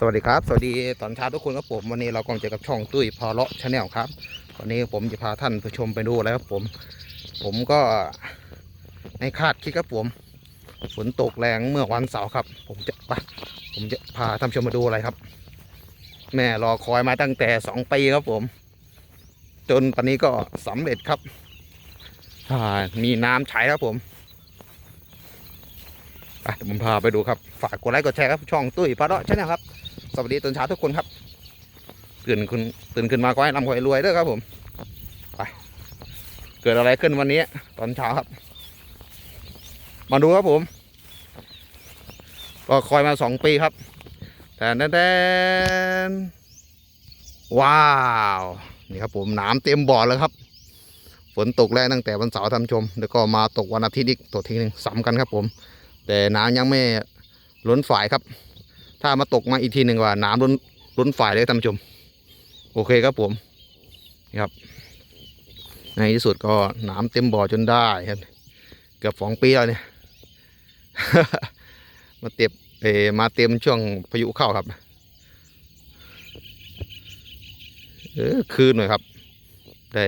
สวัสดีครับ สวัสดีตอนเช้าทุกคนครับผม วันนี้เรากำลังเจอกับช่องตุ้ยพอเลาะชาแนลครับวันนี้ผมจะพาท่านผู้ชมไปดูแล้วครับผม ผมก็ในคาดคิดครับผม ฝนตกแรงเมื่อวันเสาร์ครับ ผมจะไปผมจะพาท่านผู้ชมมาดูอะไรครับ แม่รอคอยมาตั้งแต่สองปีครับผม จนตอนนี้ก็สำเร็จครับมีน้ำใช้ครับผม อะเดี๋ยวผมพาไปดูครับ ฝากกดไลค์กดแชร์ครับ ช่องตุ้ยพาระใช่ไหมครับ สวัสดีตอนเช้าทุกคนครับตื่นคุณตื่นขึ้นมาก็ให้ร่ำขอให้รวยเด้อครับผมไปเกิดอะไรขึ้นวันนี้ ตอนเช้าครับ มาดูครับผมก็คอยมาสองปีครับแต่แดนว้าว นี่ครับผมน้ำเต็มบ่อเลยครับ ฝนตกแรงตั้งแต่วันเสาร์ทำชม แล้วก็มาตกวันอาทิตย์อีกตกทีหนึ่งซ้ำกันครับผม แต่น้ำยังไม่ล้นฝ่ายครับ ถ้ามาตกมาอีกทีหนึ่งว่าน้ำล้นล้นฝ่ายเลยท่านผู้ชม โอเคครับผมนี่ครับ ในที่สุดก็น้ำเต็มบ่อจนได้ครับ เกือบสองปีแล้วเนี่ย มาเต็มเอมาเต็มช่วงพายุเข้าครับ เออคืนหน่อยครับ ได้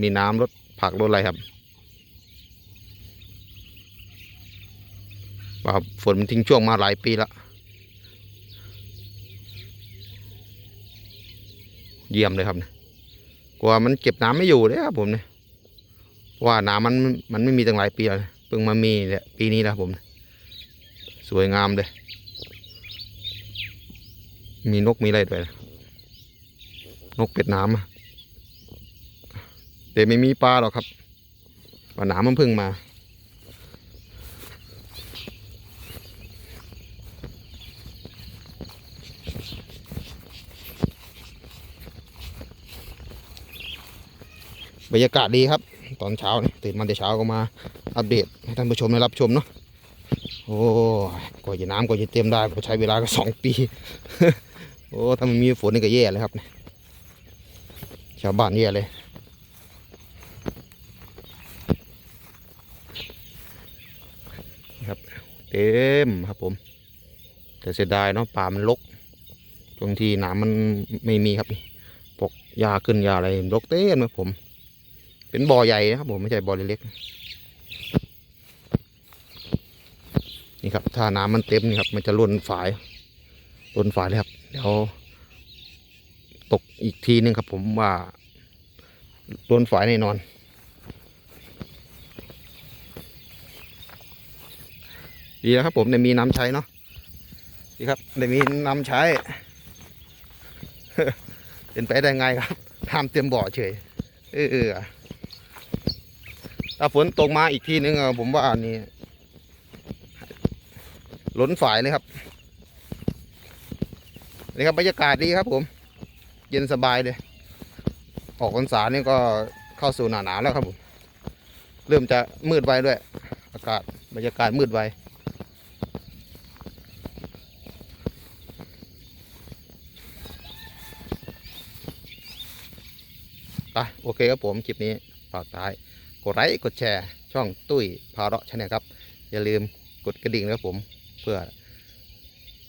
มีน้ำลดผักลดอะไรครับ ว่าฝนมันทิ้งช่วงมาหลายปีล้วเยี่ยมเลยครับเนี่ยกลัวมันเก็บน้ำไม่อยู่เลยครับผมเนี่ยว่าน้ำมันมันไม่มีตั้งหลายปีแล้วเพิ่งมามีเนี่ยปีนี้นะผม สวยงามเลย มีนกมีอะไรด้วยนะนกเป็ดน้ำแต่ไม่มีปลาหรอกครับว่าน้ำมันเพิ่งมา บรรยากาศดีครับ ตอนเช้านี่ตื่นมาแต่เช้าก็มาอัปเดตให้ท่านผู้ชมได้รับชมเนาะโอ้กว่าจะน้ำกว่าจะเต็มได้ก็ใช้เวลาก็สองปีโอ้ถ้ามันมีฝนนี่ก็แย่เลยครับชาวบ้านแย่เลยครับเต็มครับผม แต่เสียดายเนาะป่ามันรกบางทีน้ำมันไม่มีครับนี่ปกยาขึ้นยาอะไรรกเต็มเลยผม เป็นบ่อใหญ่นะครับผมไม่ใช่บ่อเล็กๆนี่ครับ ถ้าน้ำมันเต็มนี่ครับ มันจะล้นฝายล้นฝายเลยครับเดี๋ยวตกอีกทีนึงครับ ผมว่าล้นฝายแน่นอน ดีแล้วครับผมได้มีน้ำใช้เนาะดีครับได้มีน้ำใช้ เป็นไปได้ไงครับทำเต็มบ่อเฉย เออเออ ถ้าฝนตกมาอีกทีนึงผมว่าอันนี้ล้นฝายเลยครับนี่ครับบรรยากาศดีครับผม เย็นสบายเลย ออกพรรษานี่ก็เข้าสู่หนาหนาวแล้วครับผม เริ่มจะมืดไวด้วย อากาศบรรยากาศมืดไวไปโอเคครับผม คลิปนี้ฝากท้าย กดไลค์กดแชร์ ช่องตุ้ยพาเราะชาแนลครับ อย่าลืมกดกระดิ่งนะครับผมเพื่อ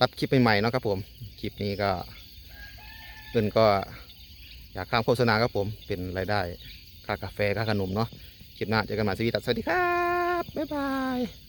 รับคลิปใหม่ๆเนาะครับผมคลิปนี้ก็เงินก็อยากข้ามโฆษณาครับผมเป็นรายได้ค่ากาแฟค่าขนมเนาะคลิปหน้าเจอกันใหม่สวัสดีครับบ๊ายบาย